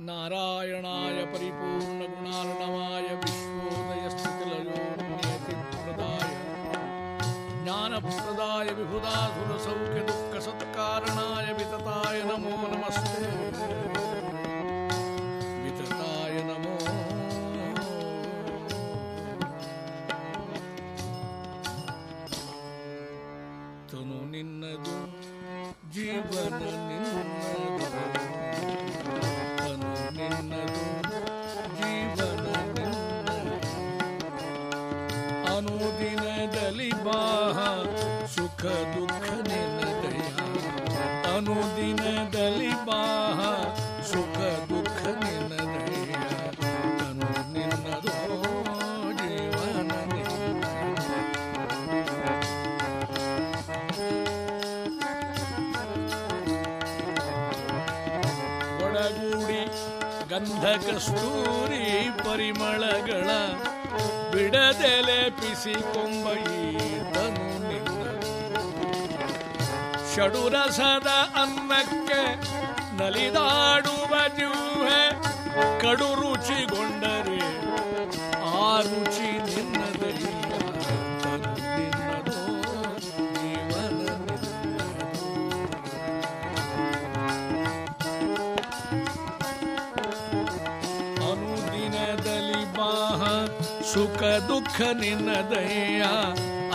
नारायणाय परिपूर्णगुणार्णवाय विश्वोदयस्थितिलयोनियतिप्रदाय। ज्ञानप्रदाय विभुदाधुरसौख्यदुःखसत्कारणाय वितताय नमो नमस्ते। ಗಂಧ ಕಸ್ತೂರಿ ಪರಿಮಳಗಳ ಬಿಡದೆಲೆ ಪಿಸಿ ಕೊಂಬೈತನು ನಿನ್ನ. ಷಡುರಸದ ಅನ್ನಕ್ಕೆ ನಲಿದಾಡುವ ಜೀವೆ ಕಡು ರುಚಿಗೊಂಡರೆ ಆ ರುಚಿ ದುಃಖ ದಯ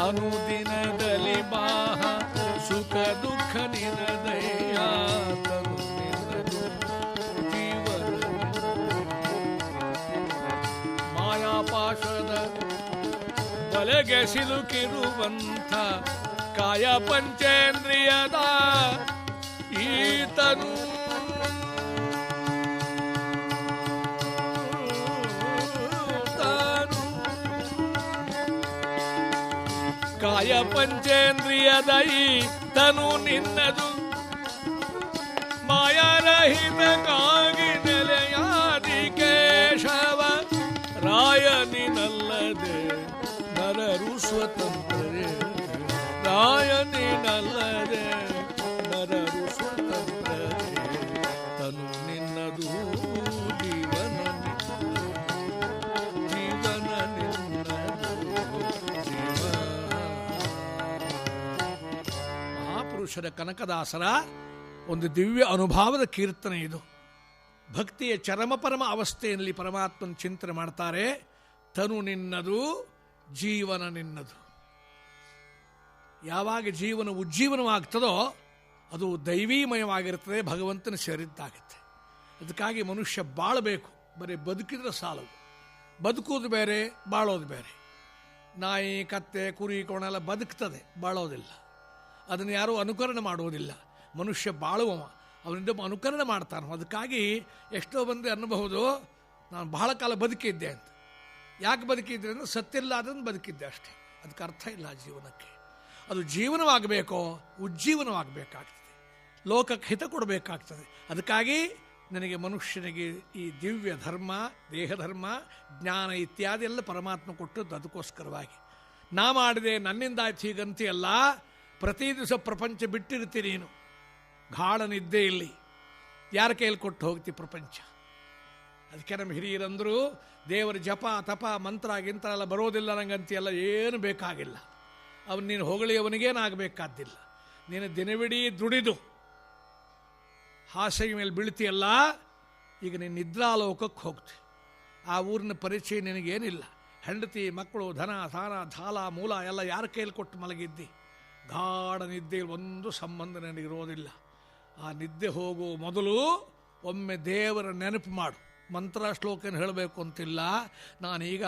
ಅನುದಿನದಲ್ಲಿ ಬಾಹ. ಸುಖ ದುಃಖ ನಿನ್ನದು. ಜೀವನ ಮಾಯಾಪಾಶದ ಬಲೆಗೆ ಸಿಲುಕಿರುವಂಥ ಕಾಯ ಪಂಚೇಂದ್ರಿಯದ ಈತನು. ಪಂಚೇಂದ್ರಿಯದ ತನು ನಿನ್ನದು. ಮಾಯಾರಹಿತಕ್ಕಾಗಿ ನೆಲೆಯಾದಿ ಕೇಶವ ರಾಯನಿನಲ್ಲದೆ ನರರು ಸ್ವತಂತ್ರರೇ. ರಾಯನಿನಲ್ಲದೆ ಮಹಾಪುರುಷರ ಕನಕದಾಸರ ಒಂದು ದಿವ್ಯ ಅನುಭಾವದ ಕೀರ್ತನೆ ಇದು. ಭಕ್ತಿಯ ಚರಮಪರಮ ಅವಸ್ಥೆಯಲ್ಲಿ ಪರಮಾತ್ಮನ ಚಿಂತನೆ ಮಾಡ್ತಾರೆ. ತನು ನಿನ್ನದು, ಜೀವನ ನಿನ್ನದು. ಯಾವಾಗ ಜೀವನ ಉಜ್ಜೀವನವಾಗ್ತದೋ ಅದು ದೈವೀಮಯವಾಗಿರ್ತದೆ ಭಗವಂತನ ಸೇರಿದ್ದಾಗುತ್ತೆ. ಅದಕ್ಕಾಗಿ ಮನುಷ್ಯ ಬಾಳಬೇಕು. ಬರೀ ಬದುಕಿದ್ರೆ ಸಾಲದು. ಬದುಕೋದು ಬೇರೆ, ಬಾಳೋದು ಬೇರೆ. ನಾಯಿ, ಕತ್ತೆ, ಕುರಿ ಕೋಣ ಎಲ್ಲ ಬದುಕ್ತದೆ, ಬಾಳೋದಿಲ್ಲ. ಅದನ್ನು ಯಾರೂ ಅನುಕರಣೆ ಮಾಡುವುದಿಲ್ಲ. ಮನುಷ್ಯ ಬಾಳುವವ, ಅವನಿಂದ ಅನುಕರಣೆ ಮಾಡ್ತಾನೆ ಅದಕ್ಕಾಗಿ ಎಷ್ಟೋ ಬಂದು ಅನ್ನಬಹುದು, ನಾನು ಬಹಳ ಕಾಲ ಬದುಕಿದ್ದೆ ಅಂತ. ಯಾಕೆ ಬದುಕಿದ್ದೆ ಅಂದರೆ ಸತ್ತಿಲ್ಲ ಅದನ್ನು ಬದುಕಿದ್ದೆ ಅಷ್ಟೇ. ಅದಕ್ಕೆ ಅರ್ಥ ಇಲ್ಲ ಜೀವನಕ್ಕೆ. ಅದು ಜೀವನವಾಗಬೇಕೋ, ಉಜ್ಜೀವನವಾಗಬೇಕಾಗ್ತದೆ. ಲೋಕಕ್ಕೆ ಹಿತ ಕೊಡಬೇಕಾಗ್ತದೆ. ಅದಕ್ಕಾಗಿ ನನಗೆ ಮನುಷ್ಯನಿಗೆ ಈ ದಿವ್ಯ ಧರ್ಮ ದೇಹಧರ್ಮ ಜ್ಞಾನ ಇತ್ಯಾದಿ ಎಲ್ಲ ಪರಮಾತ್ಮ ಕೊಟ್ಟದ್ದು ಅದಕ್ಕೋಸ್ಕರವಾಗಿ. ನಾ ಮಾಡಿದೆ ನನ್ನಿಂದಾಯ್ತು ಹೀಗಂತೆಯಲ್ಲ ಪ್ರತಿ ದಿವಸ ಪ್ರಪಂಚ ಬಿಟ್ಟಿರ್ತಿ ನೀನು. ಗಾಢ ನಿದ್ದೆ ಇಲ್ಲಿ. ಯಾರ ಕೈಯಲ್ಲಿ ಕೊಟ್ಟು ಹೋಗ್ತಿ ಪ್ರಪಂಚ? ಅದಕ್ಕೆ ನಮ್ಮ ಹಿರಿಯರಂದರು, ದೇವರ ಜಪ, ತಪ, ಮಂತ್ರ ಗಿಂತ್ರ ಎಲ್ಲ ಬರೋದಿಲ್ಲ ನಂಗಂತೆಲ್ಲ ಏನು ಬೇಕಾಗಿಲ್ಲ. ಅವನು ನೀನು ಹೊಗಳಿ ಅವನಿಗೇನಾಗಬೇಕಾದ್ದಿಲ್ಲ ನೀನು ದಿನವಿಡೀ ದುಡಿದು, ಹಾಸಿಗೆ ಮೇಲೆ ಬೀಳ್ತೀಯಲ್ಲ, ಈಗ ನೀನು ನಿದ್ರಾಲೋಕಕ್ಕೆ ಹೋಗ್ತಿ. ಆ ಊರಿನ ಪರಿಚಯ ನಿನಗೇನಿಲ್ಲ. ಹೆಂಡತಿ, ಮಕ್ಕಳು, ಧನ ಸಾನ ಧಾಲ ಮೂಲ ಎಲ್ಲ ಯಾರ ಕೈಯಲ್ಲಿ ಕೊಟ್ಟು ಮಲಗಿದ್ದಿ? ಗಾಢ ನಿದ್ದೆಯಲ್ಲಿ ಒಂದು ಸಂಬಂಧ ನನಗಿರೋದಿಲ್ಲ ಆ ನಿದ್ದೆ ಹೋಗೋ ಮೊದಲು ಒಮ್ಮೆ ದೇವರ ನೆನಪು ಮಾಡು. ಮಂತ್ರ ಶ್ಲೋಕನ ಹೇಳಬೇಕು ಅಂತಿಲ್ಲ. ನಾನೀಗ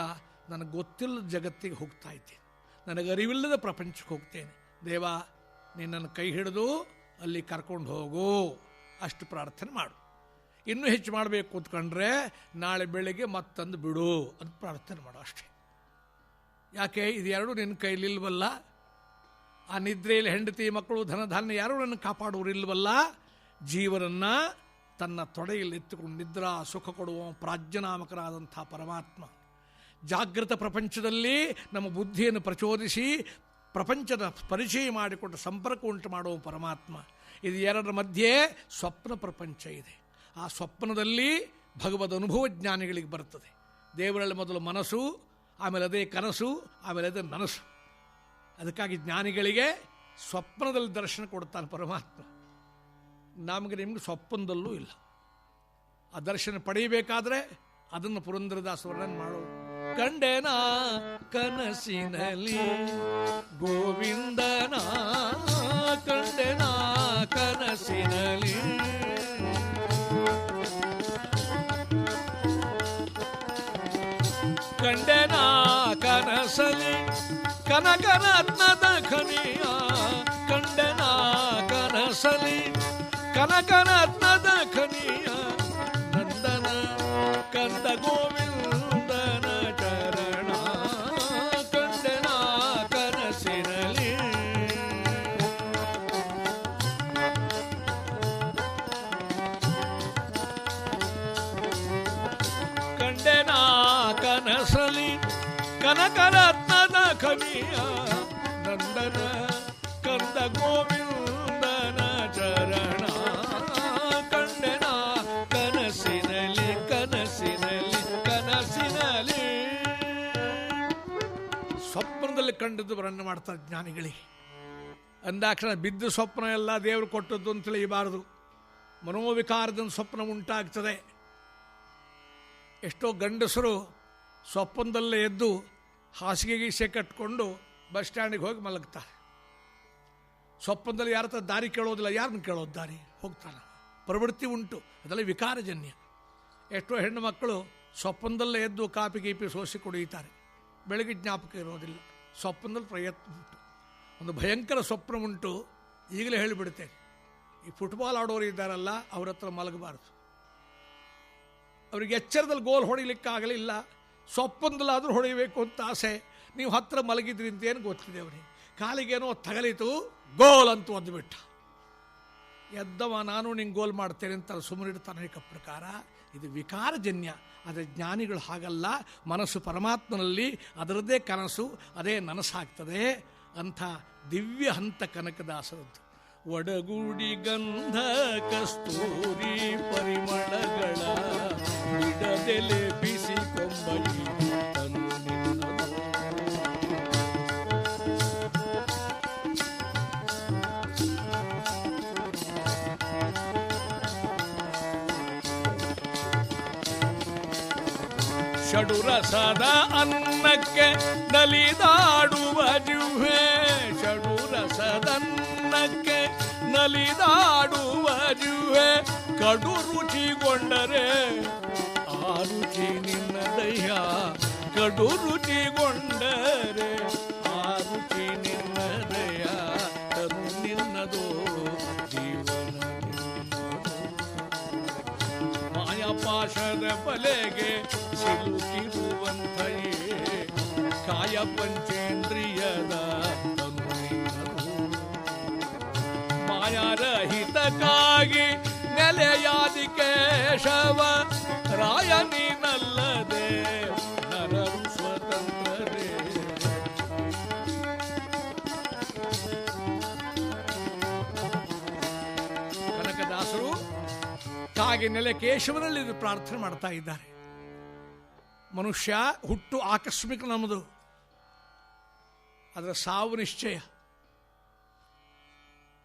ನನಗೆ ಗೊತ್ತಿಲ್ಲದ ಜಗತ್ತಿಗೆ ಹೋಗ್ತಾ ಇದ್ದೇನೆ. ನನಗೆ ಅರಿವಿಲ್ಲದ ಪ್ರಪಂಚಕ್ಕೆ ಹೋಗ್ತೇನೆ. ದೇವ, ನಿನ್ನನ್ನು ಕೈ ಹಿಡಿದು ಅಲ್ಲಿ ಕರ್ಕೊಂಡು ಹೋಗು. ಅಷ್ಟು ಪ್ರಾರ್ಥನೆ ಮಾಡು. ಇನ್ನೂ ಹೆಚ್ಚು ಮಾಡಬೇಕು ಅಂದ್ಕೊಂಡ್ರೆ ನಾಳೆ ಬೆಳಿಗ್ಗೆ ಮತ್ತೊಂದು ಬಿಡು ಅಂತ ಪ್ರಾರ್ಥನೆ ಮಾಡು ಅಷ್ಟೇ. ಯಾಕೆ? ಇದೆರಡು ನಿನ್ನ ಕೈಲಿಲ್ವಲ್ಲ. ಆ ನಿದ್ರೆಯಲ್ಲಿ ಹೆಂಡತಿ ಮಕ್ಕಳು ಧನಧಾನ್ಯ ಧಾನ್ಯ ಯಾರು ಕಾಪಾಡುವರಿಲ್ವಲ್ಲ ಜೀವನನ್ನ ತನ್ನ ತೊಡೆಯಲ್ಲಿ ಎತ್ತುಕೊಂಡು ನಿದ್ರಾ, ಸುಖ ಕೊಡುವ ಪ್ರಾಜ್ಞನಾಮಕರಾದಂಥ ಪರಮಾತ್ಮ. ಜಾಗೃತ ಪ್ರಪಂಚದಲ್ಲಿ ನಮ್ಮ ಬುದ್ಧಿಯನ್ನು ಪ್ರಚೋದಿಸಿ, ಪ್ರಪಂಚದ ಪರಿಚಯ ಮಾಡಿಕೊಂಡು ಸಂಪರ್ಕ ಉಂಟು ಮಾಡುವ ಪರಮಾತ್ಮ. ಇದು ಎರಡರ ಮಧ್ಯೆ ಸ್ವಪ್ನ ಪ್ರಪಂಚ ಇದೆ. ಆ ಸ್ವಪ್ನದಲ್ಲಿ ಭಗವದ್ ಅನುಭವ ಜ್ಞಾನಿಗಳಿಗೆ ಬರ್ತದೆ ದೇವರಲ್ಲಿ ಮೊದಲು ಮನಸ್ಸು, ಆಮೇಲೆ ಅದೇ ಕನಸು, ಆಮೇಲೆ ಅದೇ ನನಸು ಅದಕ್ಕಾಗಿ ಜ್ಞಾನಿಗಳಿಗೆ ಸ್ವಪ್ನದಲ್ಲಿ ದರ್ಶನ ಕೊಡ್ತಾನೆ ಪರಮಾತ್ಮ. ನಮಗೆ ನಿಮಗೆ ಸ್ವಪ್ನದಲ್ಲೂ ಇಲ್ಲ. ಆ ದರ್ಶನ ಪಡೆಯಬೇಕಾದ್ರೆ ಅದನ್ನು ಪುರಂದ್ರದಾಸ ವರ್ಣನೆ ಮಾಡು. ಕಂಡೆನ ಕನಸಿನಲ್ಲಿ, ಗೋವಿಂದನ ಕಂಡೆನ ಕನಸಿನಲ್ಲಿ. ಕಂಡೆನ ಕನಸಲಿ ಕನಕರತ್ನದ ಖನಿಯ ಕಂಡನ ಕನಸಲಿ ಕನಕರತ್ನದ ಖನಿಯ ಕಂಡದ್ದು ವರ್ಣನೆ ಮಾಡ್ತಾರೆ ಜ್ಞಾನಿಗಳಿಗೆ ಅಂದಾಕ್ಷಣ ಬಿದ್ದು ಸ್ವಪ್ನ ಎಲ್ಲ ದೇವರು ಕೊಟ್ಟದ್ದು ಅಂತ ತಿಳಿಯಬಾರದು. ಮನೋವಿಕಾರದಿಂದ ಸ್ವಪ್ನ ಉಂಟಾಗ್ತದೆ. ಎಷ್ಟೋ ಗಂಡಸರು ಸ್ವಪ್ನದಲ್ಲೇ ಎದ್ದು ಹಾಸಿಗೆ ಗೀಸೆ ಕಟ್ಕೊಂಡು ಬಸ್ ಸ್ಟ್ಯಾಂಡಿಗೆ ಹೋಗಿ ಮಲಗ್ತಾರೆ. ಸ್ವಪ್ನದಲ್ಲಿ ಯಾರ ಹತ್ರ ದಾರಿ ಕೇಳೋದಿಲ್ಲ, ಯಾರನ್ನು ಕೇಳೋದು ದಾರಿ? ಹೋಗ್ತಾನೆ ಪ್ರವೃತ್ತಿ ಉಂಟು ಅದೆಲ್ಲ ವಿಕಾರಜನ್ಯ. ಎಷ್ಟೋ ಹೆಣ್ಣು ಮಕ್ಕಳು ಸ್ವಪ್ನದಲ್ಲೇ ಎದ್ದು ಕಾಪಿ ಗೀಪಿ ಸೋಸಿ ಕುಡಿಯುತ್ತಾರೆ. ಬೆಳಗ್ಗೆ ಜ್ಞಾಪಕ ಇರೋದಿಲ್ಲ. ಸ್ವಪ್ನದಲ್ಲಿ ಪ್ರಯತ್ನ ಉಂಟು ಒಂದು ಭಯಂಕರ ಸ್ವಪ್ನ ಉಂಟು ಈಗಲೇ ಹೇಳಿಬಿಡ್ತೇನೆ ಈ ಫುಟ್ಬಾಲ್ ಆಡೋರು ಇದ್ದಾರಲ್ಲ ಅವ್ರ ಹತ್ರ ಮಲಗಬಾರದು ಅವ್ರಿಗೆ ಎಚ್ಚರದಲ್ಲಿ ಗೋಲ್ ಹೊಡಿಲಿಕ್ಕಾಗಲಿಲ್ಲ ಸ್ವಪ್ನದಲ್ಲಾದರೂ ಹೊಡೆಯಬೇಕು ಅಂತ ಆಸೆ ನೀವು ಹತ್ರ ಮಲಗಿದ್ರಿ ಅಂತ ಏನು ಗೊತ್ತಿದೆ ಅವನಿಗೆ ಕಾಲಿಗೇನೋ ತಗಲಿತು ಗೋಲ್ ಅಂತ ಒದ್ದುಬಿಟ್ಟ ಎದ್ದವ ನಾನು ನಿಂಗೆ ಗೋಲ್ ಮಾಡ್ತೇನೆ ಅಂತ ಸುಮ್ಮನಿಡ್ತಾನೆ ಪ್ರಕಾರ ಇದು ವಿಕಾರಜನ್ಯ. ಆದರೆ ಜ್ಞಾನಿಗಳು ಹಾಗಲ್ಲ. ಮನಸ್ಸು ಪರಮಾತ್ಮನಲ್ಲಿ, ಅದರದ್ದೇ ಕನಸು, ಅದೇ ನನಸಾಗ್ತದೆ ಅಂಥ ದಿವ್ಯ ಹಂತ ಕನಕದಾಸರದ್ದು. ಒಡಗೂಡಿ ಗಂಧ, ಕಸ್ತೂರಿ ಪರಿಮಳಗಳ ಬಿಡದೆಲೆ ಬಿಸಿ ಕೊಂಬೈ ಷಡುರಸದ ಅನ್ನಕ್ಕೆ ನಲಿದಾಡುವ ಜುಹೆ ಷಡುರಸದನ್ನಕ್ಕೆ ನಲಿದಾಡುವ ಜುಹೆ ಕಡು ರುಚಿಗೊಂಡರೆ, ಆ ರುಚಿ ನಿನ್ನ ದಯ್ಯ ಕಡು ರುಚಿಗೊಂಡರೆ ಮಾಯಪಾಶದ ಬಲೆಗೆ ಸಿಲುಕಿರುವಂತೆಯೇ ಕಾಯ ಪಂಚೇಂದ್ರಿಯದ. ಮಾಯಾರಹಿತಕ್ಕಾಗಿ ನೆಲೆಯಾದಿ ಕೇಶವ ರಾಯ ಕಾಗೆ ನೆಲೆ ಕೇಶವನಲ್ಲಿ ಇದು ಪ್ರಾರ್ಥನೆ ಮಾಡ್ತಾ ಇದ್ದಾರೆ. ಮನುಷ್ಯ ಹುಟ್ಟು ಆಕಸ್ಮಿಕ ನಮ್ಮದು ಅದರ ಸಾವು ನಿಶ್ಚಯ.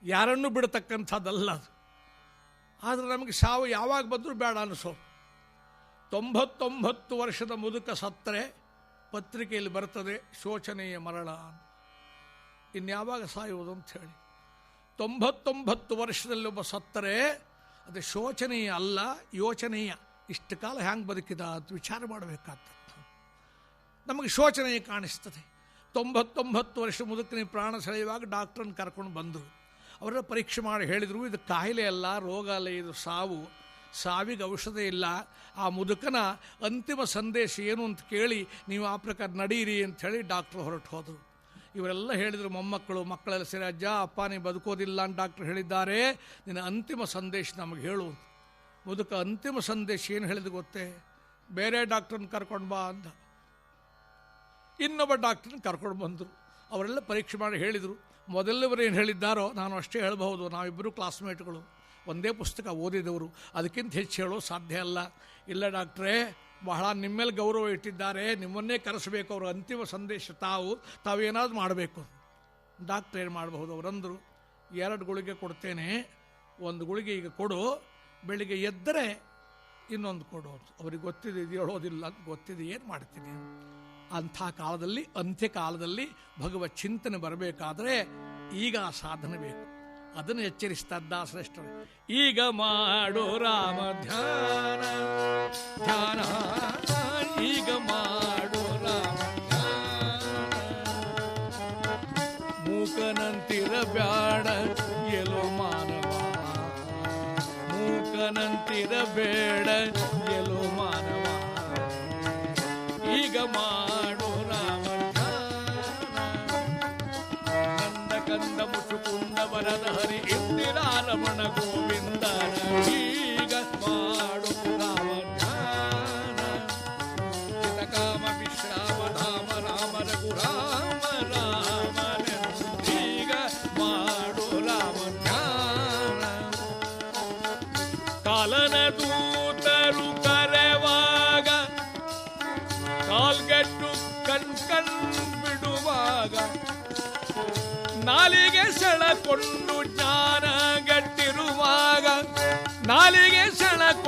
ಯಾರನ್ನು ಬಿಡತಕ್ಕಂಥದ್ದಲ್ಲ ಅದು. ಆದರೆ ನಮಗೆ ಸಾವು ಯಾವಾಗ ಬಂದರೂ ಬೇಡ ಅನಿಸೋ. ತೊಂಬತ್ತೊಂಬತ್ತು ವರ್ಷದ ಮುದುಕ ಸತ್ತರೆ, ಪತ್ರಿಕೆಯಲ್ಲಿ ಬರ್ತದೆ, ಶೋಚನೆಯ ಮರಳ. ಇನ್ಯಾವಾಗ ಸಾಯುವುದು ಅಂತ ಹೇಳಿ. ತೊಂಬತ್ತೊಂಬತ್ತು ವರ್ಷದಲ್ಲಿ ಒಬ್ಬ ಸತ್ತರೆ ಅದು ಶೋಚನೀಯ ಅಲ್ಲ, ಯೋಚನೀಯ. ಇಷ್ಟು ಕಾಲ ಹ್ಯಾಂಗೆ ಬದುಕಿದ ಅಂತ ವಿಚಾರ ಮಾಡಬೇಕಾಗ್ತದೆ. ನಮಗೆ ಶೋಚನೀಯ ಕಾಣಿಸ್ತದೆ. ತೊಂಬತ್ತೊಂಬತ್ತು ವರ್ಷ ಮುದುಕಿನ ಪ್ರಾಣ ಸೆಳೆಯುವಾಗ ಡಾಕ್ಟ್ರನ್ನ ಕರ್ಕೊಂಡು ಬಂದರು ಅವರ ಪರೀಕ್ಷೆ ಮಾಡಿ ಹೇಳಿದರು, ಇದು ಕಾಯಿಲೆ ಅಲ್ಲ, ರೋಗ ಅಲ್ಲ, ಇದು ಸಾವು. ಸಾವಿಗೆ ಔಷಧ ಇಲ್ಲ. ಆ ಮುದುಕನ ಅಂತಿಮ ಸಂದೇಶ ಏನು ಅಂತ ಕೇಳಿ, ನೀವು ಆ ಪ್ರಕಾರ ನಡೀರಿ ಅಂತ ಹೇಳಿ ಡಾಕ್ಟ್ರು ಹೊರಟು ಹೋದರು. ಇವರೆಲ್ಲ ಹೇಳಿದರು, ಮೊಮ್ಮಕ್ಕಳು, ಮಕ್ಕಳೆಲ್ಲ ಸರಿ ಅಜ್ಜ, ಅಪ್ಪ ನೀವು ಬದುಕೋದಿಲ್ಲ ಅಂತ ಡಾಕ್ಟ್ರ್ ಹೇಳಿದ್ದಾರೆ. ನಿನ್ನ ಅಂತಿಮ ಸಂದೇಶ ನಮಗೆ ಹೇಳು ಬದುಕ ಅಂತಿಮ ಸಂದೇಶ ಏನು ಹೇಳಿದ ಗೊತ್ತೇ? ಬೇರೆ ಡಾಕ್ಟ್ರನ್ನ ಕರ್ಕೊಂಡು ಬಾ ಅಂತ. ಇನ್ನೊಬ್ಬ ಡಾಕ್ಟ್ರನ್ನ ಕರ್ಕೊಂಡು ಬಂದರು. ಅವರೆಲ್ಲ ಪರೀಕ್ಷೆ ಮಾಡಿ ಹೇಳಿದರು. ಮೊದಲವರು ಏನು ಹೇಳಿದ್ದಾರೋ ನಾನು ಅಷ್ಟೇ ಹೇಳಬಹುದು. ನಾವಿಬ್ಬರು ಕ್ಲಾಸ್ಮೇಟ್ಗಳು ಒಂದೇ ಪುಸ್ತಕ ಓದಿದವರು. ಅದಕ್ಕಿಂತ ಹೆಚ್ಚು ಹೇಳೋ ಸಾಧ್ಯ ಅಲ್ಲ. ಇಲ್ಲ ಡಾಕ್ಟ್ರೇ ಬಹಳ ನಿಮ್ಮೇಲೆ ಗೌರವ ಇಟ್ಟಿದ್ದಾರೆ, ನಿಮ್ಮನ್ನೇ ಕರೆಸಬೇಕು ಅವರು ಅಂತಿಮ ಸಂದೇಶ ತಾವು, ತಾವೇನಾದ್ರು ಮಾಡಬೇಕು. ಡಾಕ್ಟ್ರ್ ಏನು ಮಾಡಬಹುದು ಅವರಂದರು ಎರಡು ಗುಳಿಗೆ ಕೊಡ್ತೇನೆ, ಒಂದು ಗುಳಿಗೆ ಈಗ ಕೊಡು, ಬೆಳಿಗ್ಗೆ ಎದ್ದರೆ ಇನ್ನೊಂದು ಕೊಡು ಅವ್ರಿಗೆ ಗೊತ್ತಿದೆ, ಇದು ಹೇಳೋದಿಲ್ಲ ಅಂತ, ಗೊತ್ತಿದೆ, ಏನು ಮಾಡ್ತೀನಿ ಅಂಥ ಕಾಲದಲ್ಲಿ ಅಂತ್ಯಕಾಲದಲ್ಲಿ ಭಗವತ್ ಚಿಂತನೆ ಬರಬೇಕಾದ್ರೆ ಈಗ ಆ ಸಾಧನೆ ಬೇಕು. ಅದನ್ನು ಎಚ್ಚರಿಸ್ತದ್ದ ಶ್ರೇಷ್ಠರು. ಈಗ ಮಾಡು ರಾಮ ಧ್ಯಾನ ಧ್ಯಾನ, ಈಗ ಮಾಡು ರಾಮ ಮೂಕನಂತಿರ ಬ್ಯಾಡ ಎಲೋ ಮಾನವ. ಮೂಕನಂತಿರ ಬೇಡ ಎಲೋ ಮಾನವ. ಈಗ ಮಾಡು ಮುಚುಕುಂದ ವರದ ಹರಿ ಇಂದಿರಾ ರಮಣ ಗೋವಿಂದನ ಈಗ ಮಾಡು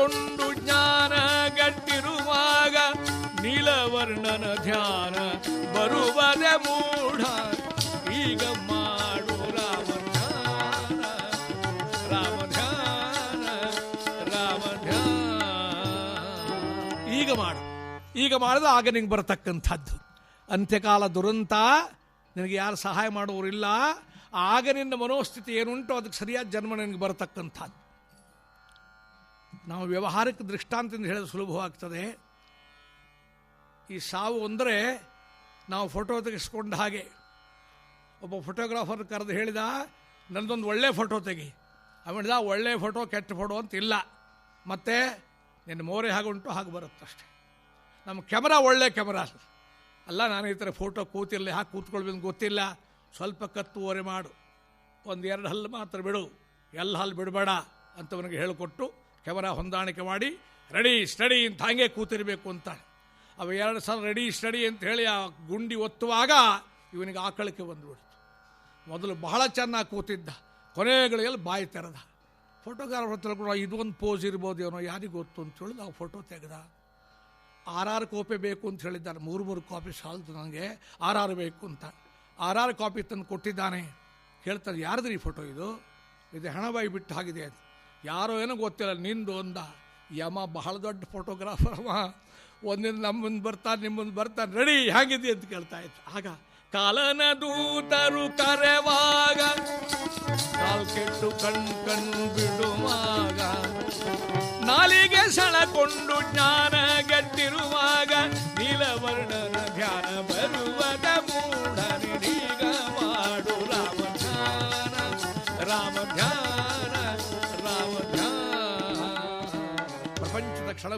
ಸೆಳಕೊಂಡು ಜ್ಞಾನ ಗಟ್ಟಿರುವಾಗ ನೀಲವರ್ಣನ ಧ್ಯಾನ ಬರುವದೆ ಮೂಢ. ಈಗ ಮಾಡು ರಾಮ ಧ್ಯಾನ ರಾಮ ಧ್ಯಾನ. ಈಗ ಮಾಡು. ಈಗ ಮಾಡಿದ್ರೆ ಆಗ ನಿಂಗೆ ಬರತಕ್ಕಂಥದ್ದು. ಅಂತ್ಯಕಾಲ ದುರಂತ, ನಿನಗೆ ಯಾರು ಸಹಾಯ ಮಾಡುವವರಿಲ್ಲ. ಆಗ ನಿನ್ನ ಮನೋಸ್ಥಿತಿ ಏನುಂಟು, ಅದಕ್ಕೆ ಸರಿಯಾದ ಜನ್ಮ ನಿನಗೆ ಬರತಕ್ಕಂಥದ್ದು. ನಾವು ವ್ಯವಹಾರಕ್ಕೆ ದೃಷ್ಟಾಂತದಿಂದ ಹೇಳೋದು ಸುಲಭವಾಗ್ತದೆ. ಈ ಸಾವು ಅಂದರೆ ನಾವು ಫೋಟೋ ತೆಗೆಸ್ಕೊಂಡ ಹಾಗೆ. ಒಬ್ಬ ಫೋಟೋಗ್ರಾಫರ್ ಕರೆದು ಹೇಳಿದ ನನ್ನದೊಂದು ಒಳ್ಳೆ ಫೋಟೋ ತೆಗಿ. ಆಮೇಲೆ ಒಳ್ಳೆ ಫೋಟೋ, ಕೆಟ್ಟ ಫೋಟೋ ಅಂತ ಇಲ್ಲ. ಮತ್ತು ನಿನ್ನ ಮೋರೆ ಹಾಗುಂಟು ಹಾಗೆ ಬರುತ್ತಷ್ಟೆ. ನಮ್ಮ ಕ್ಯಾಮರಾ ಒಳ್ಳೆ ಕ್ಯಾಮರಾ ಅಲ್ಲ. ನಾನು ಈ ಥರ ಫೋಟೋ ಕೂತಿರಲಿ ಹಾಕಿ ಕೂತ್ಕೊಳ್ಬೇಕು ಗೊತ್ತಿಲ್ಲ. ಸ್ವಲ್ಪ ಕತ್ತು ಓರೆ ಮಾಡು. ಒಂದು ಎರಡು ಹಲ್ಲು ಮಾತ್ರ ಬಿಡು. ಎಲ್ಲ ಹಲ್ಲು ಬಿಡಬೇಡ ಅಂತವನಿಗೆ ಹೇಳಿಕೊಟ್ಟು ಕ್ಯಾಮರಾ ಹೊಂದಾಣಿಕೆ ಮಾಡಿ, ರೆಡಿ, ಸ್ಟಡಿ ಅಂತ ಹಾಗೆ ಕೂತಿರಬೇಕು ಅಂತ ಅವ ಎರಡು ಸಲ ರೆಡಿ, ಸ್ಟಡಿ ಅಂತ ಹೇಳಿ ಆ ಗುಂಡಿ ಒತ್ತುವಾಗ ಇವನಿಗೆ ಆಕಳಿಕೆ ಬಂದುಬಿಡ್ತು. ಮೊದಲು ಬಹಳ ಚೆನ್ನಾಗಿ ಕೂತಿದ್ದ. ಕೊನೆಗಳಿಗೆಲ್ಲ ಬಾಯಿ ತೆರೆದ. ಫೋಟೋಗ್ರಾಫರ್ ತಿಳ್ಕೊಂಡು ಕೂಡ ಇದೊಂದು ಪೋಸ್ ಇರ್ಬೋದು ಏನೋ ಯಾರಿಗೆ ಗೊತ್ತು? ಅಂತ ಹೇಳಿ ನಾವು ಫೋಟೋ ತೆಗೆದ. ಆರಾರು ಕಾಪಿ ಬೇಕು ಅಂತ ಹೇಳಿದ್ದಾನೆ. ಮೂರು ಮೂರು ಕಾಪಿ ಸಾಲದು ನನಗೆ ಆರಾರು ಬೇಕು ಅಂತ. ಆರಾರು ಕಾಪಿ ತಂದು ಕೊಟ್ಟಿದ್ದಾನೆ. ಹೇಳ್ತಾರೆ ಯಾರದ್ರಿ ಈ ಫೋಟೋ ಇದು? ಇದು ಹಣಬಾಯಿ ಬಿಟ್ಟು ಹಾಗಿದೆ. ಅಂತ ಯಾರೋ ಏನೋ ಗೊತ್ತಿಲ್ಲ, ನಿಂದು ಒಂದ. ಯಮ ಬಹಳ ದೊಡ್ಡ ಫೋಟೋಗ್ರಾಫರ್ ಅವ. ಒಂದಿನ ಮುಂದೆ ಬರ್ತಾನೆ ನಿಮ್ಮಂದು ಬರ್ತಾನೆ, ರೆಡಿ ಹೇಗಿದೆ ಅಂತ ಕೇಳ್ತಾ ಇತ್ತು ಆಗ ಕಾಲನ ದೂತರು ಕರೆವಾಗ, ಕಾಲ್ ಕೆಟ್ಟು ಕಣ್ಣು ಕಣ್ಣು ಬಿಡುವಾಗ, ನಾಲಿಗೆ ಸಳಕೊಂಡು ಜ್ಞಾನ ಗಟ್ಟಿರುವಾಗ ನೀಲವರ್ಣನ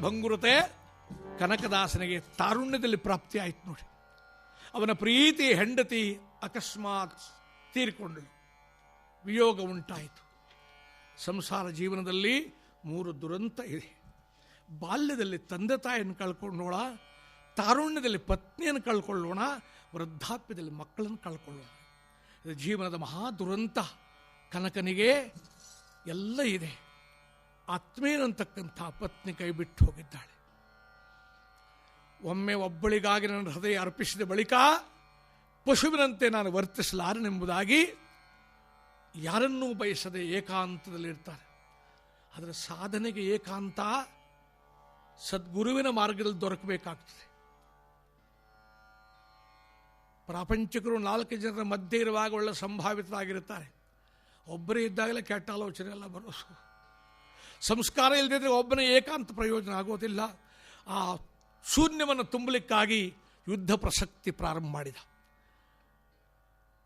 ಕ್ಷಣಭಂಗುರತೆ ಕನಕದಾಸನಿಗೆ ತಾರುಣ್ಯದಲ್ಲಿ ಪ್ರಾಪ್ತಿ ಆಯ್ತು ನೋಡಿ. ಅವನ ಪ್ರೀತಿ ಹೆಂಡತಿ ಅಕಸ್ಮಾತ್ ತೀರಿಕೊಂಡಳು. ವಿಯೋಗ ಉಂಟಾಯಿತು. ಸಂಸಾರ ಜೀವನದಲ್ಲಿ ಮೂರು ದುರಂತ ಇದೆ. ಬಾಲ್ಯದಲ್ಲಿ ತಂದೆ ತಾಯಿಯನ್ನು ಕಳ್ಕೊಂಡೋಣ ತಾರುಣ್ಯದಲ್ಲಿ ಪತ್ನಿಯನ್ನು ಕಳ್ಕೊಳ್ಳೋಣ, ವೃದ್ಧಾಪ್ಯದಲ್ಲಿ ಮಕ್ಕಳನ್ನು ಕಳ್ಕೊಳ್ಳೋಣ. ಜೀವನದ ಮಹಾ ದುರಂತ. ಕನಕನಿಗೆ ಎಲ್ಲ ಇದೆ. ಆತ್ಮೀಯನಂತಕ್ಕಂಥ ಪತ್ನಿ ಕೈ ಬಿಟ್ಟು ಹೋಗಿದ್ದಾಳೆ. ಒಮ್ಮೆ ಒಬ್ಬಳಿಗಾಗಿ ನನ್ನ ಹೃದಯ ಅರ್ಪಿಸಿದ ಬಳಿಕ ಪಶುವಿನಂತೆ ನಾನು ವರ್ತಿಸಲಾರನೆಂಬುದಾಗಿ ಯಾರನ್ನೂ ಬಯಸದೆ ಏಕಾಂತದಲ್ಲಿರ್ತಾರೆ ಅದರ ಸಾಧನೆಗೆ ಏಕಾಂತ ಸದ್ಗುರುವಿನ ಮಾರ್ಗದಲ್ಲಿ ದೊರಕಬೇಕಾಗ್ತದೆ. ಪ್ರಾಪಂಚಿಕರು ನಾಲ್ಕು ಜನರ ಮಧ್ಯೆ ಇರುವಾಗ ಒಳ್ಳೆ ಸಂಭಾವಿತರಾಗಿರುತ್ತಾರೆ. ಒಬ್ಬರೇ ಇದ್ದಾಗಲೇ ಕೆಟ್ಟ ಆಲೋಚನೆ ಎಲ್ಲ ಬರೋದು. ಸಂಸ್ಕಾರ ಇಲ್ಲದಿದ್ದರೆ ಒಬ್ಬನೇ ಏಕಾಂತ ಪ್ರಯೋಜನ ಆಗೋದಿಲ್ಲ. ಆ ಶೂನ್ಯವನ್ನು ತುಂಬಲಿಕ್ಕಾಗಿ ಯುದ್ಧ ಪ್ರಸಕ್ತಿ ಪ್ರಾರಂಭ ಮಾಡಿದ.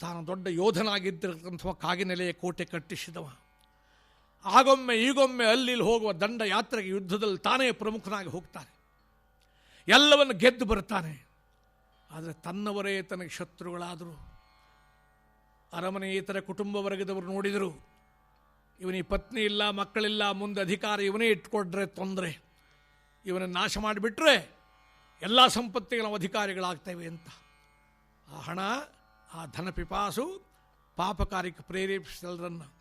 ತಾನು ದೊಡ್ಡ ಯೋಧನಾಗಿದ್ದಿರತಕ್ಕಂಥ ಕಾಗಿನೆಲೆಯ ಕೋಟೆ ಕಟ್ಟಿಸಿದವ. ಆಗೊಮ್ಮೆ ಈಗೊಮ್ಮೆ ಅಲ್ಲಿ ಹೋಗುವ ದಂಡ ಯಾತ್ರೆಗೆ ಯುದ್ಧದಲ್ಲಿ ತಾನೇ ಪ್ರಮುಖನಾಗಿ ಹೋಗ್ತಾನೆ. ಎಲ್ಲವನ್ನು ಗೆದ್ದು ಬರ್ತಾನೆ. ಆದರೆ ತನ್ನವರೇ ತನಗೆ ಶತ್ರುಗಳಾದರು. ಅರಮನೆ ಇತರ ಕುಟುಂಬ ವರ್ಗದವರು ನೋಡಿದರು. ಇವನಿಗೆ ಪತ್ನಿ ಇಲ್ಲ, ಮಕ್ಕಳಿಲ್ಲ, ಮುಂದೆ ಅಧಿಕಾರ ಇವನೇ ಇಟ್ಕೊಡ್ರೆ ತೊಂದರೆ. ಇವನನ್ನು ನಾಶ ಮಾಡಿಬಿಟ್ರೆ ಎಲ್ಲ ಸಂಪತ್ತಿಗೆ ನಾವು ಅಧಿಕಾರಿಗಳಾಗ್ತೇವೆ ಅಂತ. ಆ ಹಣ, ಆ ಧನ ಪಿಪಾಸು, ಪಾಪಕಾರಿಕ ಪ್ರೇರೇಪಿಸಿದರನ್ನು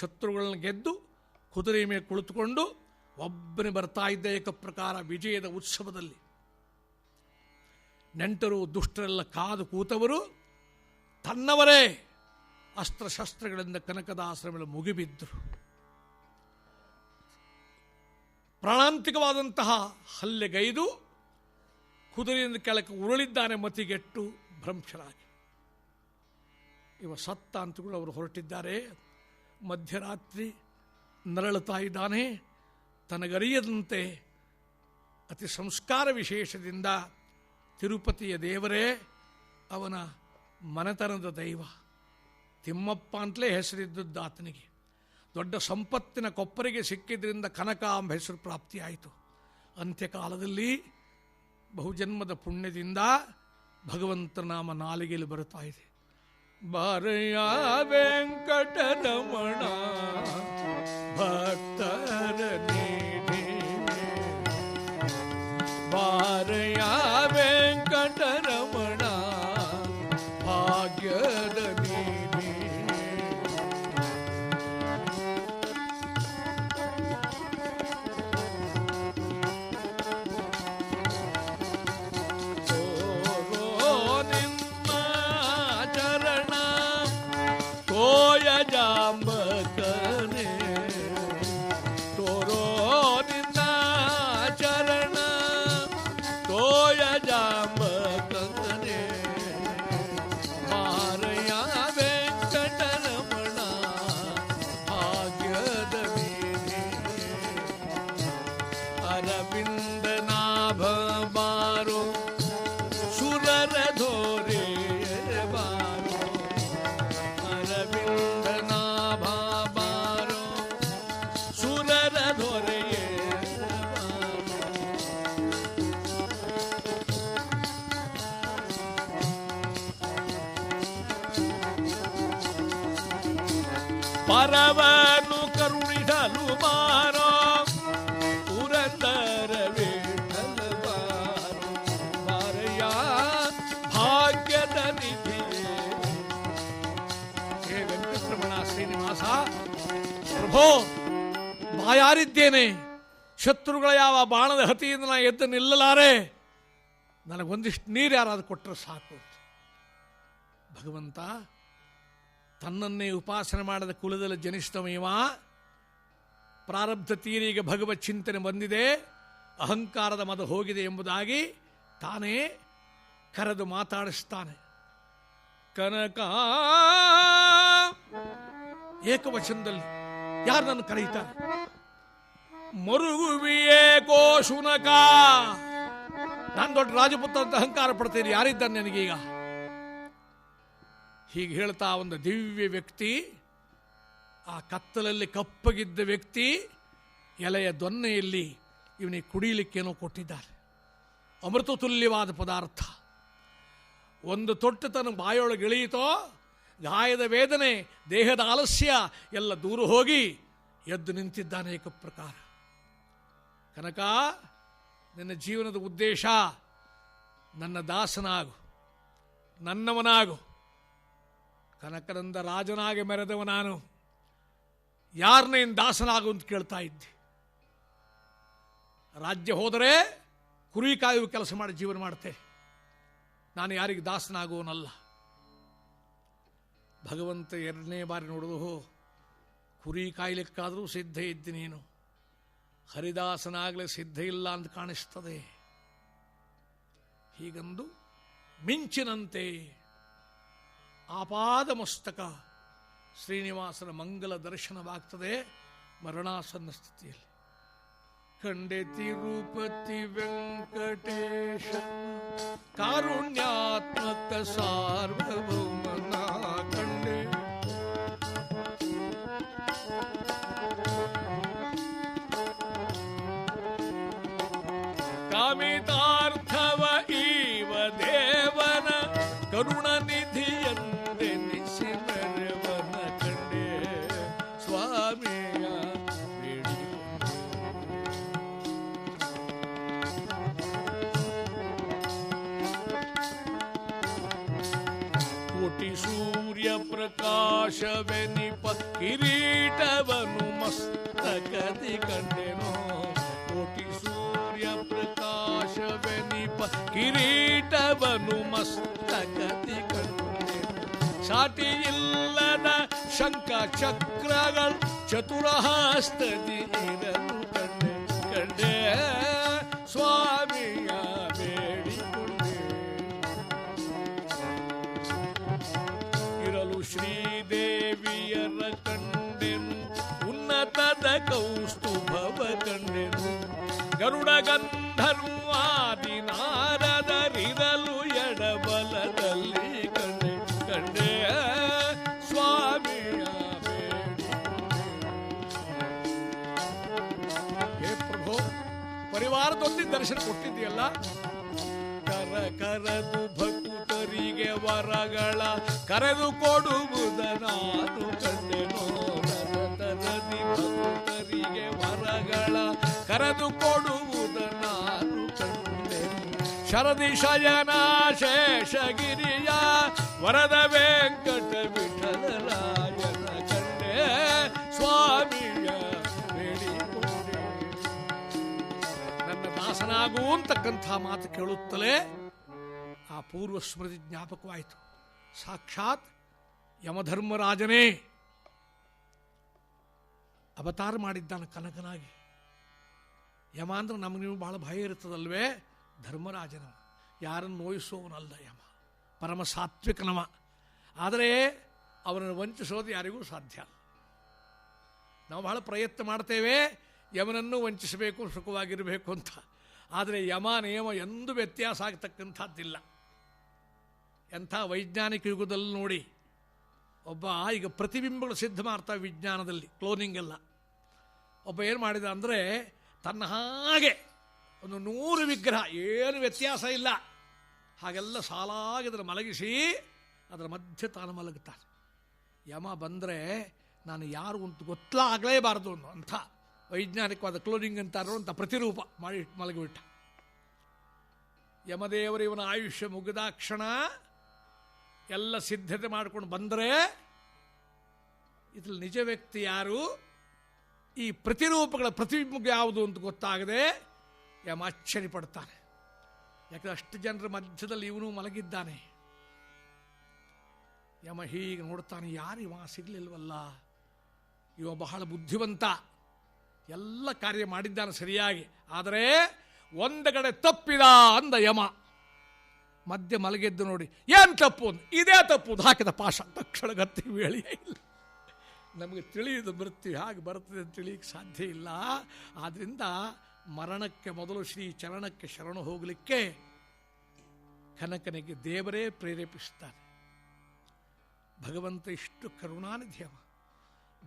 ಶತ್ರುಗಳನ್ನು ಗೆದ್ದು ಕುದುರೆ ಮೇಲೆ ಕುಳಿತುಕೊಂಡು ಒಬ್ಬನೇ ಬರ್ತಾ ಇದ್ದ ಏಕ ಪ್ರಕಾರ ವಿಜಯದ ಉತ್ಸವದಲ್ಲಿ. ನೆಂಟರು ದುಷ್ಟರೆಲ್ಲ ಕಾದು ಕೂತವರು ತನ್ನವರೇ ಅಸ್ತ್ರಶಸ್ತ್ರಗಳಿಂದ ಕನಕದಾಸರ ಮೇಲೆ ಮುಗಿಬಿದ್ದರು ಪ್ರಾಣಾಂತಿಕವಾದಂತಹ ಹಲ್ಲೆಗೈದು ಕುದುರೆಯಿಂದ ಕೆಳಕ್ಕೆ ಉರುಳಿದ್ದಾನೆ ಮತಿಗೆಟ್ಟು ಭ್ರಂಶರಾಗಿ. ಇವ ಸತ್ತ ಅಂತಗಳು ಅವರು ಹೊರಟಿದ್ದಾರೆ. ಮಧ್ಯರಾತ್ರಿ ನರಳುತ್ತಾ ಇದ್ದಾನೆ. ತನಗರಿಯದಂತೆ ಅತಿ ಸಂಸ್ಕಾರ ವಿಶೇಷದಿಂದ ತಿರುಪತಿಯ ದೇವರೇ ಅವನ ಮನೆತನದ ದೈವ. ತಿಮ್ಮಪ್ಪ ಅಂತಲೇ ಹೆಸರಿದ್ದದ್ದು ಆತನಿಗೆ. ದೊಡ್ಡ ಸಂಪತ್ತಿನ ಕೊಪ್ಪರಿಗೆ ಸಿಕ್ಕಿದ್ರಿಂದ ಕನಕ ಎಂಬ ಹೆಸರು ಪ್ರಾಪ್ತಿಯಾಯಿತು ಅಂತ್ಯಕಾಲದಲ್ಲಿ ಬಹುಜನ್ಮದ ಪುಣ್ಯದಿಂದ ಭಗವಂತ ನಾಮ ನಾಲಿಗೆಯಲ್ಲಿ ಬರುತ್ತಾ ಇದೆ. ಬಾರಯ ವೆಂಕಟರಮಣ, ಭಕ್ತರ ಬಾರಯ ವೆಂಕಟರಮಣ ಭಾಗ್ಯದ ಪ್ರಭೋ ಬಾಯಾರಿದ್ದೇನೆ ಶತ್ರುಗಳ ಯಾವ ಬಾಣದ ಹತಿಯಿಂದ ನಾ ಎದ್ದು ನಿಲ್ಲಲಾರೆ? ನನಗೊಂದಿಷ್ಟು ನೀರು ಯಾರಾದ್ರು ಕೊಟ್ಟರೆ ಸಾಕು. ಭಗವಂತ, ತನ್ನನ್ನೇ ಉಪಾಸನೆ ಮಾಡದ ಕುಲದಲ್ಲಿ ಜನಿಸಿದವವ ಪ್ರಾರಬ್ಧ ತೀರಿಗೆ ಭಗವತ್ ಚಿಂತನೆ ಬಂದಿದೆ, ಅಹಂಕಾರದ ಮದ ಹೋಗಿದೆ ಎಂಬುದಾಗಿ ತಾನೇ ಕರೆದು ಮಾತಾಡಿಸ್ತಾನೆ. ಕನಕ ಏಕವಚನದಲ್ಲಿ ಯಾರು ನನ್ನ ಕರೀತಾರೆ ಮರುಗುವಿಯೇ ಶುನಕ ನಾನು ದೊಡ್ಡ ರಾಜಪುತ್ರ ಅಂತ ಅಹಂಕಾರ ಪಡ್ತೇನೆ ಯಾರಿದ್ದಾನೆ ನನಗೀಗ? ಹೀಗೆ ಹೇಳ್ತಾ ಒಂದು ದಿವ್ಯ ವ್ಯಕ್ತಿ ಆ ಕತ್ತಲಲ್ಲಿ ಕಪ್ಪಗಿದ್ದ ವ್ಯಕ್ತಿ ಎಲೆಯ ದೊನ್ನೆಯಲ್ಲಿ ಇವನಿಗೆ ಕುಡಿಯಲಿಕ್ಕೇನೋ ಕೊಟ್ಟಿದ್ದಾರೆ. ಅಮೃತ ತುಲ್ಯವಾದ ಪದಾರ್ಥ. ಒಂದು ತೊಟ್ಟು ತನ್ನ ಬಾಯೊಳಗೆ ಇಳಿಯಿತೋ, ಗಾಯದ ವೇದನೆ, ದೇಹದ ಆಲಸ್ಯ ಎಲ್ಲ ದೂರ ಹೋಗಿ ಎದ್ದು ನಿಂತಿದ್ದಾನೆ ಏಕ ಪ್ರಕಾರ. ಕನಕ, ನಿನ್ನ ಜೀವನದ ಉದ್ದೇಶ ನನ್ನ ದಾಸನಾಗು, ನನ್ನವನಾಗು. ಕನಕನಂದ ರಾಜನಾಗಿ ಮೆರೆದವ ನಾನು. ಯಾರನ್ನೇನು ದಾಸನಾಗು ಅಂತ ಕೇಳ್ತಾ ಇದ್ದೆ. ರಾಜ್ಯ ಹೋದರೆ ಕುರಿ ಕಾಯುವ ಕೆಲಸ ಮಾಡಿ ಜೀವನ ಮಾಡ್ತೆ. ನಾನು ಯಾರಿಗೆ ದಾಸನಾಗುವನಲ್ಲ. ಭಗವಂತ ಎರಡನೇ ಬಾರಿ ನೋಡಿದು ಕುರಿ ಕಾಯ್ಲಿಕ್ಕಾದರೂ ಸಿದ್ಧ ಇದ್ದಿ ನೀನು. ಹರಿದಾಸನಾಗಲೇ ಸಿದ್ಧ ಇಲ್ಲ ಅಂತ ಕಾಣಿಸ್ತದೆ. ಹೀಗಂದು ಮಿಂಚಿನಂತೆ ಆಪಾದ ಮಸ್ತಕ ಶ್ರೀನಿವಾಸನ ಮಂಗಲ ದರ್ಶನವಾಗ್ತದೆ ಮರಣಾಸನ್ನ ಸ್ಥಿತಿಯಲ್ಲಿ. ಕಂಡೆ ತಿರುಪತಿ ವೆಂಕಟೇಶ ಕಾರುಣ್ಯಾತ್ಮಕ ಸಾರ್ವಭೌಮನ ಕಿರೀಟವನು ಮಸ್ತಕದಿ ಕಂಡೆನೋ. ಕೋಟಿ ಸೂರ್ಯ ಪ್ರಕಾಶವೆನಿಪ. ಕಿರೀಟವನು ಮಸ್ತಕದಿ ಕಂಡೆನೋ. ಸಾಟಿ ಇಲ್ಲದ ಶಂಕ ಚಕ್ರಗಳು ಚತುರಹಸ್ತದಿ ಕಂಡೆ. ಕಂಡೆ ಸ್ವಾಮಿಯ ಗಂಧರ್ವಾದಿ ನಾರದರಿರಲು ಎಡಬಲದಲ್ಲಿ ಕಂಡೆ ಕಂಡೆ ಸ್ವಾಮಿಯ. ಹೇ ಪ್ರಭು, ಪರಿವಾರದೊಂದಿಗೆ ದರ್ಶನ ಕೊಟ್ಟಿದ್ದೀಯಲ್ಲ ಕರ, ಕರದು ಭಕ್ತರಿಗೆ ವರಗಳ ಕರೆದು ಕೊಡುವುದ ನಾನು ವರಗಳ ಕರೆದು ಕೊಡುವುದು ಶರದಿ ಶಯನ ಶೇಷಗಿರಿಯ, ವರದ ವೆಂಕಟ ವಿಠಲರಾಯನ ಕಂಡೆ, ಸ್ವಾಮಿಯ ನನ್ನ ದಾಸನಾಗು ಅಂತಕ್ಕಂಥ ಮಾತು ಕೇಳುತ್ತಲೇ ಆ ಪೂರ್ವ ಸ್ಮೃತಿ ಜ್ಞಾಪಕವಾಯಿತು. ಸಾಕ್ಷಾತ್ ಯಮಧರ್ಮರಾಜನೇ ಅವತಾರ ಮಾಡಿದ್ದಾನೆ ಕನಕನಾಗಿ. ಯಮ ಅಂದ್ರೆ ನಮಗೆ ನೀವು ಬಹಳ ಭಯ ಇರ್ತದಲ್ವೇ ಧರ್ಮರಾಜನ ಯಾರನ್ನು ನೋಯಿಸುವವನಲ್ಲ ಯಮ ಪರಮ ಸಾತ್ವಿಕನವ ಆದರೆ ಅವನನ್ನು ವಂಚಿಸೋದು ಯಾರಿಗೂ ಸಾಧ್ಯ ನಾವು ಬಹಳ ಪ್ರಯತ್ನ ಮಾಡ್ತೇವೆ, ಯಮನನ್ನು ವಂಚಿಸಬೇಕು, ಸುಖವಾಗಿರಬೇಕು ಅಂತ. ಆದರೆ ಯಮ ನಿಯಮ ಎಂದೂ ವ್ಯತ್ಯಾಸ ಆಗತಕ್ಕಂಥದ್ದಿಲ್ಲ. ಎಂಥ ವೈಜ್ಞಾನಿಕ ಯುಗದಲ್ಲಿ ನೋಡಿ, ಒಬ್ಬ ಈಗ ಪ್ರತಿಬಿಂಬಗಳು ಸಿದ್ಧ ಮಾಡ್ತಾವೆ ವಿಜ್ಞಾನದಲ್ಲಿ, ಕ್ಲೋನಿಂಗ್ ಎಲ್ಲ. ಒಬ್ಬ ಏನು ಮಾಡಿದ ಅಂದರೆ, ತನ್ನ ಹಾಗೆ ಒಂದು ನೂರು ವಿಗ್ರಹ, ಏನು ವ್ಯತ್ಯಾಸ ಇಲ್ಲ. ಹಾಗೆಲ್ಲ ಸಾಲಾಗಿ ಅದನ್ನು ಮಲಗಿಸಿ, ಅದರ ಮಧ್ಯೆ ತಾನು ಮಲಗುತ್ತಾನೆ. ಯಮ ಬಂದರೆ ನಾನು ಯಾರು ಅಂತ ಗೊತ್ತಲಾಗಲೇಬಾರದು ಅನ್ನೋ ಅಂಥ ವೈಜ್ಞಾನಿಕವಾದ ಕ್ಲೋನಿಂಗ್ ಅಂತಾರೋ ಅಂತ ಪ್ರತಿರೂಪ ಮಾಡಿ ಮಲಗಿಬಿಟ್ಟ. ಯಮದೇವರು ಇವನ ಆಯುಷ್ಯ ಮುಗಿದಾಕ್ಷಣ ಎಲ್ಲ ಸಿದ್ಧತೆ ಮಾಡ್ಕೊಂಡು ಬಂದರೆ ಇದ್ರಲ್ಲಿ ನಿಜ ವ್ಯಕ್ತಿ ಯಾರು? ಈ ಪ್ರತಿರೂಪಗಳ ಪ್ರತಿಬಿಂಬ ಯಾವುದು ಅಂತ ಗೊತ್ತಾಗದೆ ಯಮ ಆಶ್ಚರ್ಯ ಪಡ್ತಾನೆ. ಯಾಕಂದ್ರೆ ಅಷ್ಟು ಜನರ ಮಧ್ಯದಲ್ಲಿ ಇವನು ಮಲಗಿದ್ದಾನೆ. ಯಮ ಹೀಗೆ ನೋಡ್ತಾನೆ, ಯಾರು ಇವ? ಸಿಗ್ಲಿಲ್ವಲ್ಲ. ಇವ ಬಹಳ ಬುದ್ಧಿವಂತ. ಎಲ್ಲ ಕಾರ್ಯ ಮಾಡಿದ್ದಾನೆ ಸರಿಯಾಗಿ. ಆದರೆ ಒಂದು ಕಡೆ ತಪ್ಪಿದ ಅಂದ ಯಮ. ಮಧ್ಯೆ ಮಲಗಿದ್ದು ನೋಡಿ, ಏನು ತಪ್ಪು. ಇದೇ ತಪ್ಪು ಹಾಕಿದ ಪಾಶ. ತಕ್ಷಣ ಗತ್ತಿ ವೇಳೆಯೇ ಇಲ್ಲ. ನಮಗೆ ತಿಳಿಯುದು ಮೃತ್ಯು. ಹಾಗೆ ಬರ್ತದೆ ಅಂತ ತಿಳಿಯಕ್ಕೆ ಸಾಧ್ಯ ಇಲ್ಲ. ಆದ್ದರಿಂದ ಮರಣಕ್ಕೆ ಮೊದಲು ಶ್ರೀ ಚರಣಕ್ಕೆ ಶರಣು ಹೋಗಲಿಕ್ಕೆ ಕನಕನಿಗೆ ದೇವರೇ ಪ್ರೇರೇಪಿಸುತ್ತಾನೆ ಭಗವಂತ ಇಷ್ಟು ಕರುಣಾನಿಧಿಯವ.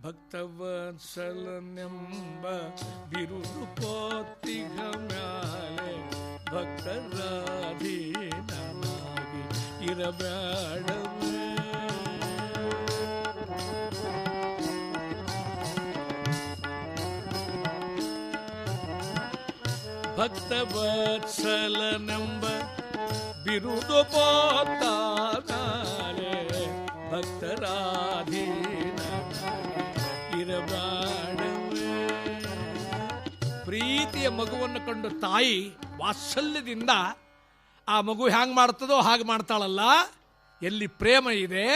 ಭಕ್ತವತ್ಸಲನೆಂಬ ಬಿರುದು ಕೋತಿಗ ಮ್ಯಾಲೆ ಭಕ್ತರಾಧೀನನಾಗಿ ಇರಬೇಡವೇ ಭಕ್ತವತ್ಸಲನೆಂಬ ಬಿರುದು ಪೋತಾನೆ ಭಕ್ತರಾಧೀನ ಇರಬಾಣ ಪ್ರೀತಿಯ ಮಗುವನ್ನು ಕಂಡು ತಾಯಿ ವಾತ್ಸಲ್ಯದಿಂದ, ಆ ಮಗು ಹ್ಯಾಂಗ್ ಮಾಡ್ತದೋ ಹಾಗೆ ಮಾಡ್ತಾಳಲ್ಲ, ಎಲ್ಲಿ ಪ್ರೇಮ ಇದೆ,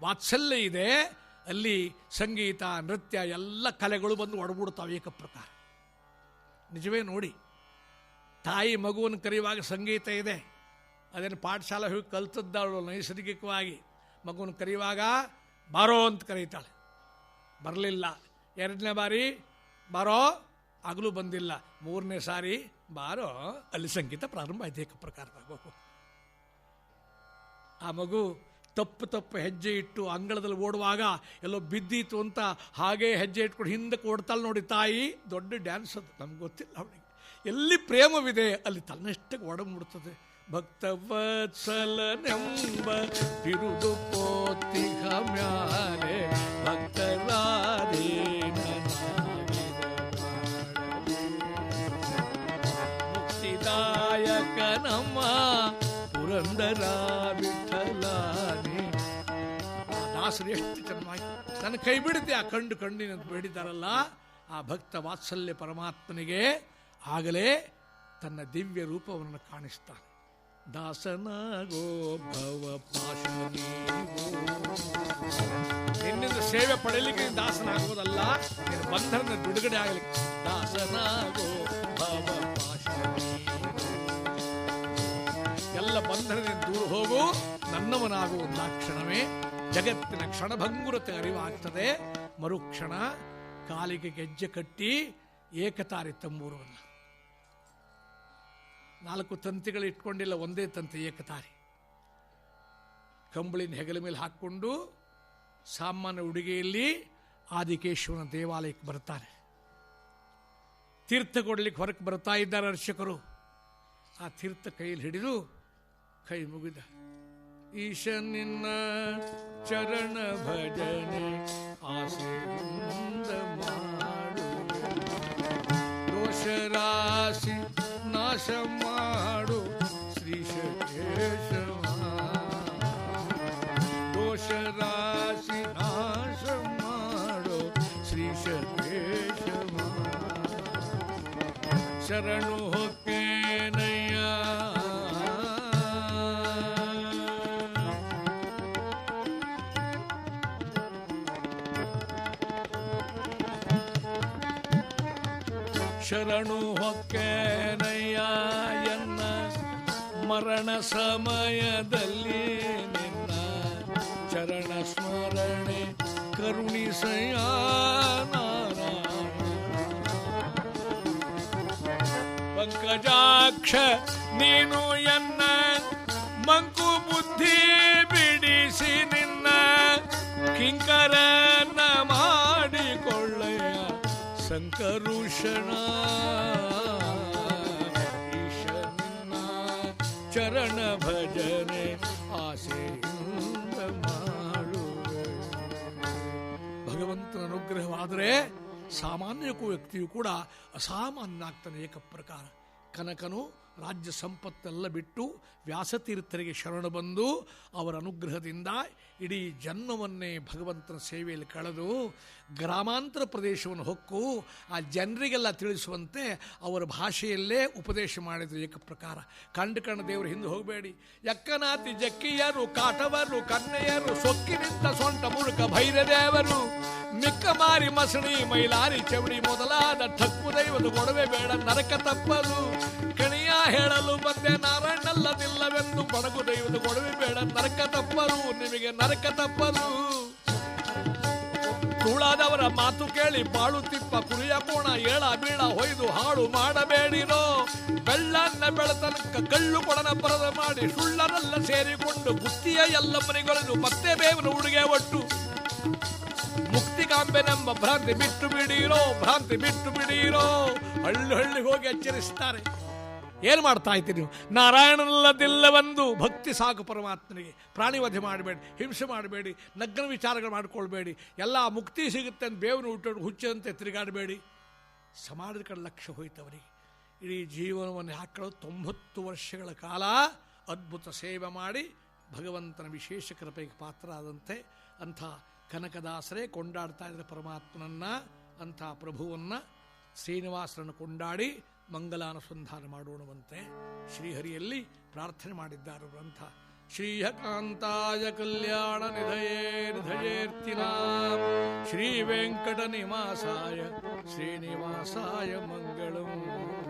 ವಾತ್ಸಲ್ಯ ಇದೆ, ಅಲ್ಲಿ ಸಂಗೀತ, ನೃತ್ಯ, ಎಲ್ಲ ಕಲೆಗಳು ಬಂದು ಒಡಗೂಡ್ತಾವೆ ಏಕ ಪ್ರಕಾರ ನಿಜವೇ ನೋಡಿ ತಾಯಿ ಮಗುವನ್ನು ಕರೆಯುವಾಗ ಸಂಗೀತ ಇದೆ. ಅದೇನು ಪಾಠಶಾಲೆ ಹೋಗಿ ಕಲ್ತದ್ದಾಳು ನೈಸರ್ಗಿಕವಾಗಿ. ಮಗುವನ್ನು ಕರೆಯುವಾಗ ಬಾರೋ ಅಂತ ಕರೀತಾಳೆ. ಬರಲಿಲ್ಲ. ಎರಡನೇ ಬಾರಿ ಬಾರೋ ಆಗಲೂ ಬಂದಿಲ್ಲ. ಮೂರನೇ ಸಾರಿ ಬಾರೋ, ಅಲ್ಲಿ ಸಂಗೀತ ಪ್ರಾರಂಭ ಆಯ್ತು ಏಕ ಪ್ರಕಾರವಾಗಿ ಆ ಮಗು ತಪ್ಪು ತಪ್ಪು ಹೆಜ್ಜೆ ಇಟ್ಟು ಅಂಗಳದಲ್ಲಿ ಓಡುವಾಗ ಎಲ್ಲೋ ಬಿದ್ದೀತು ಅಂತ ಹಾಗೆ ಹೆಜ್ಜೆ ಇಟ್ಕೊಂಡು ಹಿಂದಕ್ಕೆ ಓಡ್ತಾಳೆ ನೋಡಿ ತಾಯಿ. ದೊಡ್ಡ ಡ್ಯಾನ್ಸ್ ಅದು. ನಮ್ಗೆ ಗೊತ್ತಿಲ್ಲ ಅವಳಿಗೆ ಎಲ್ಲಿ ಪ್ರೇಮವಿದೆ ಅಲ್ಲಿ ತನ್ನಷ್ಟಕ್ಕೆ ಒಡಂಬಿಡ್ತದೆ ಭಕ್ತವತ್ಸಲನೆಂಬ ಬಿರುದು ಪೋತಿಹ ಮ್ಯಾಲೆ ಮುಕ್ತಿದಾಯಕ ನಮ್ಮ ಪುರಂದರ ವಿಠಲಾನಿ ದಾಸರು ಎಷ್ಟು ಚೆನ್ನಾಗಿ ನನ್ನ ಕೈ ಬಿಡುತ್ತೆ ಆ ಕಂಡು ಕಣ್ಣಿನಂತ ಬೇಡಿದಾರಲ್ಲ ಆ ಭಕ್ತ ವಾತ್ಸಲ್ಯ ಪರಮಾತ್ಮನಿಗೆ ಆಗಲೇ ತನ್ನ ದಿವ್ಯ ರೂಪವನ್ನು ಕಾಣಿಸ್ತಾನೆ. ದಾಸನಾಗೋ ಭವ ನಿನ್ನಿಂದ ಸೇವೆ ಪಡೆಯಲಿಕ್ಕೆ ದಾಸನಾಗುವುದಲ್ಲ ಬಂಧನ ಬಿಡುಗಡೆ ಆಗಲಿಕ್ಕೆ. ದಾಸನಾಗೋ ಭವ ಎಲ್ಲ ಬಂಧನದಿಂದ ದೂರ ಹೋಗು, ನನ್ನವನಾಗುವ ಒಂದಾಕ್ಷಣವೇ ಜಗತ್ತಿನ ಕ್ಷಣಭಂಗುರತೆ ಅರಿವಾಗ್ತದೆ. ಮರುಕ್ಷಣ ಕಾಲಿಗೆ ಗೆಜ್ಜೆ ಕಟ್ಟಿ ಏಕತಾರಿ ತಂಬೂರವನ್ನು. ನಾಲ್ಕು ತಂತಿಗಳು ಇಟ್ಕೊಂಡಿಲ್ಲ, ಒಂದೇ ತಂತಿ ಏಕತಾರಿ. ಕಂಬಳಿನ ಹೆಗಲ ಮೇಲೆ ಹಾಕ್ಕೊಂಡು ಸಾಮಾನ್ಯ ಉಡುಗೆಯಲ್ಲಿ ಆದಿಕೇಶ್ವರನ ದೇವಾಲಯಕ್ಕೆ ಬರ್ತಾರೆ ತೀರ್ಥ ಕೊಡ್ಲಿಕ್ಕೆ ಹೊರಕ್ಕೆ ಬರ್ತಾ ಇದ್ದಾರೆ ಅರ್ಚಕರು. ಆ ತೀರ್ಥ ಕೈಯಲ್ಲಿ ಹಿಡಿದು ಕೈ ಮುಗಿದ. ಈಶ ನಿನ್ನ ಚರಣ ಭಜನೆ ಆಸೆಯಿಂದ ಮಾಡು. ರಾಶಿ ನಾಶ ಮಾಡು ಶ್ರೀಶ ಕೇಶವ ದೋಷ ರಾಶಿ ನಾಶ ಮಾಡು ಶ್ರೀಶ ಕೇಶವ ಶರಣು ಶರಣು ಹೊಕ್ಕೇನಯ್ಯ, ಎನ್ನ ಮರಣ ಸಮಯದಲ್ಲಿ ನಿನ್ನ ಚರಣ ಸ್ಮರಣೆ ಕರುಣಿಸಯ್ಯ ಪಂಕಜಾಕ್ಷ, ನೀನು ಎನ್ನ ಮಂಕು ಬುದ್ಧಿ ಬಿಡಿಸಿ ನಿನ್ನ ಕಿಂಕರನ್ನ ಸಂಕರುಷಣ ಈಶ ನಿನ್ನ ಚರಣ ಭಜನೆ ಆಸೆಯಿಂದ ಮಾಡುವೆ. ಭಗವಂತನ ಅನುಗ್ರಹವಾದರೆ ಸಾಮಾನ್ಯಕ್ಕೂ ವ್ಯಕ್ತಿಯು ಕೂಡ ಅಸಾಮಾನ್ಯ ಆಗ್ತಾನೆ ಏಕ ಪ್ರಕಾರ. ಕನಕನು ರಾಜ್ಯ ಸಂಪತ್ತೆಲ್ಲ ಬಿಟ್ಟು ವ್ಯಾಸತೀರ್ಥರಿಗೆ ಶರಣ ಬಂದು ಅವರ ಅನುಗ್ರಹದಿಂದ ಇಡೀ ಜನ್ಮವನ್ನೇ ಭಗವಂತನ ಸೇವೆಯಲ್ಲಿ ಕಳೆದು ಗ್ರಾಮಾಂತರ ಪ್ರದೇಶವನ್ನು ಹೊಕ್ಕು, ಆ ಜನರಿಗೆಲ್ಲ ತಿಳಿಸುವಂತೆ ಅವರ ಭಾಷೆಯಲ್ಲೇ ಉಪದೇಶ ಮಾಡಿದರು ಏಕ ಪ್ರಕಾರ. ಕಂಡು ಕಣ ದೇವರು ಹಿಂದೆ ಹೋಗಬೇಡಿ. ಯಕ್ಕನಾತಿ ಜಕ್ಕಿಯರು, ಕಾಟವರು ಕನ್ನೆಯರು ಸೊಕ್ಕಿನಿಂದ ಸೊಂಟ ಮುರುಕ ಭೈರದೇವರು, ಮಿಕ್ಕ ಮಾರಿ ಮಸಣಿ, ಮೈಲಾರಿ ಚವಡಿ ಮೊದಲಾದ ಠಕ್ಕು ದೈವದ ಗೊಡವೆ ಬೇಡ ನರಕ ತಪ್ಪದು ಕಣಿಯ ಹೇಳಲು ಮತ್ತೆ ನಾರಾಯಣಲ್ಲದಿಲ್ಲವೆಂದು ಬಡಗು ದೈವದ ಗೊಡವೆ ಬೇಡ. ನರಕ ತಪ್ಪಲು, ನಿಮಗೆ ನರಕ ತಪ್ಪಲು. ತುಳಾದವರ ಮಾತು ಕೇಳಿ ಬಾಳು ತಿಪ್ಪ, ಕುರಿಯ ಕೋಣ ಏಳ ಬೀಳ ಹೊಯ್ದು ಹಾಳು ಮಾಡಬೇಡಿರೋ. ಬೆಳ್ಳನ್ನ ಬೆಳತನಕ ಕಳ್ಳು ಕೊಡನ ಪರದ ಮಾಡಿ ಸುಳ್ಳನೆಲ್ಲ ಸೇರಿಕೊಂಡು ಗುತ್ತಿಯ ಎಲ್ಲ ಮನೆಗೊಳೆದು ಮತ್ತೆ ಬೇವನ ಉಡುಗೆ ಒಟ್ಟು. ಮುಕ್ತಿಗಾಂಬೆನೆಂಬ ಭ್ರಾಂತಿ ಬಿಟ್ಟು ಬಿಡೀರೋ, ಭ್ರಾಂತಿ ಬಿಟ್ಟು ಬಿಡೀರೋ. ಹಳ್ಳಿ ಹೋಗಿ ಎಚ್ಚರಿಸ್ತಾರೆ. ಏನು ಮಾಡ್ತಾ ಇದ್ದೀರಿ ನೀವು? ನಾರಾಯಣನಲ್ಲದಿಲ್ಲವೆಂದು ಭಕ್ತಿ ಸಾಕು ಪರಮಾತ್ಮನಿಗೆ. ಪ್ರಾಣಿವಧೆ ಮಾಡಬೇಡಿ, ಹಿಂಸೆ ಮಾಡಬೇಡಿ, ನಗ್ನ ವಿಚಾರಗಳು ಮಾಡಿಕೊಳ್ಬೇಡಿ. ಎಲ್ಲ ಮುಕ್ತಿ ಸಿಗುತ್ತೆ ಅಂತ ಬೇವನು ಹುಟ್ಟು ಹುಚ್ಚಂತೆ ತಿರುಗಾಡಬೇಡಿ. ಸಮಾಜದ ಕಡೆ ಲಕ್ಷ್ಯ ಹೋಯ್ತು ಅವರಿಗೆ ಇಡೀ ಜೀವನವನ್ನು ಹಾಕಲು ತೊಂಬತ್ತು ವರ್ಷಗಳ ಕಾಲ ಅದ್ಭುತ ಸೇವೆ ಮಾಡಿ ಭಗವಂತನ ವಿಶೇಷ ಕೃಪೆಗೆ ಪಾತ್ರ ಆದಂತೆ ಅಂಥ ಕನಕದಾಸರೇ ಕೊಂಡಾಡ್ತಾ ಇದ್ದ ಪರಮಾತ್ಮನನ್ನು, ಅಂಥ ಪ್ರಭುವನ್ನು ಶ್ರೀನಿವಾಸರನ್ನು ಕೊಂಡಾಡಿ ಮಂಗಲಾನುಸಂಧಾನ ಮಾಡೋಣವಂತೆ ಶ್ರೀಹರಿಯಲ್ಲಿ ಪ್ರಾರ್ಥನೆ ಮಾಡಿದ್ದಾರೆ ಗ್ರಂಥ. ಶ್ರೀಯಕಾಂತಾಯ ಕಲ್ಯಾಣ ನಿಧಯೇ ನಿಧಯೇರ್ತಿನ. ಶ್ರೀ ವೆಂಕಟ ನಿವಾಸಾಯ ಶ್ರೀನಿವಾಸಾಯ ಮಂಗಳಂ.